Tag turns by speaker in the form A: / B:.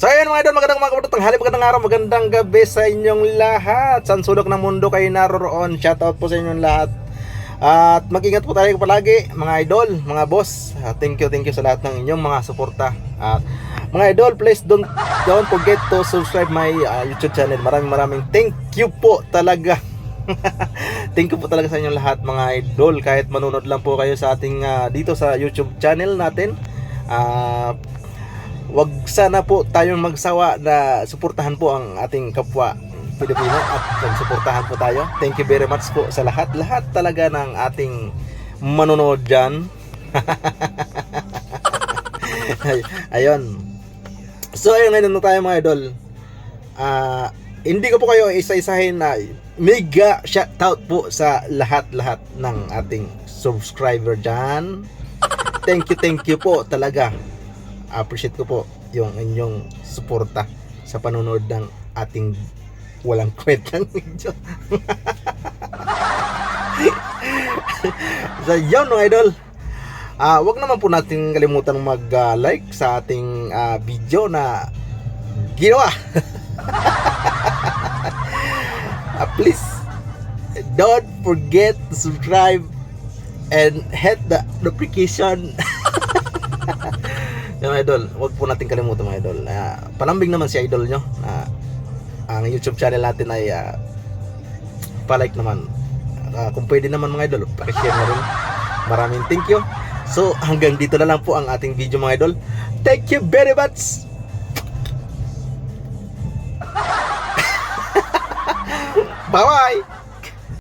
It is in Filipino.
A: So ayun mga idol, magandang mga kapatid, tanghali, magandang araw, magandang gabi sa inyong lahat. San sulok ng mundo kayo naroroon, shoutout po sa inyong lahat. At mag-ingat po tayo palagi, mga idol, mga boss. Ah, thank you, thank you sa lahat ng inyong mga suporta. At mga idol, please don't don't forget to subscribe my ah, YouTube channel. Maraming maraming thank you po talaga. thank you po talaga sa inyong lahat mga idol. Kahit manunod lang po kayo sa ating ah, dito sa YouTube channel natin. Ah, wag sana po tayong magsawa na suportahan po ang ating kapwa Pilipino at magsuportahan po tayo. Thank you very much po sa lahat. Lahat talaga ng ating manonood dyan. Ay- ayun. So ayun ngayon na tayo mga idol. Ah, hindi ko po kayo isa-isahin na mega shoutout po sa lahat-lahat ng ating subscriber dyan. Thank you, thank you po talaga appreciate ko po yung inyong suporta sa panonood ng ating walang kwentang video. so yun mga idol. Ah, wag naman po natin kalimutan mag-like sa ating ah, video na ginawa. Ah, please don't forget to subscribe and hit the notification Yung idol, wag po natin kalimutan mga idol. Uh, palambing naman si idol nyo. na ang YouTube channel natin ay uh, palike naman. Ah, kung pwede naman mga idol, pakishare na rin. Maraming thank you. So hanggang dito na lang po ang ating video mga idol. Thank you very much. Bye-bye.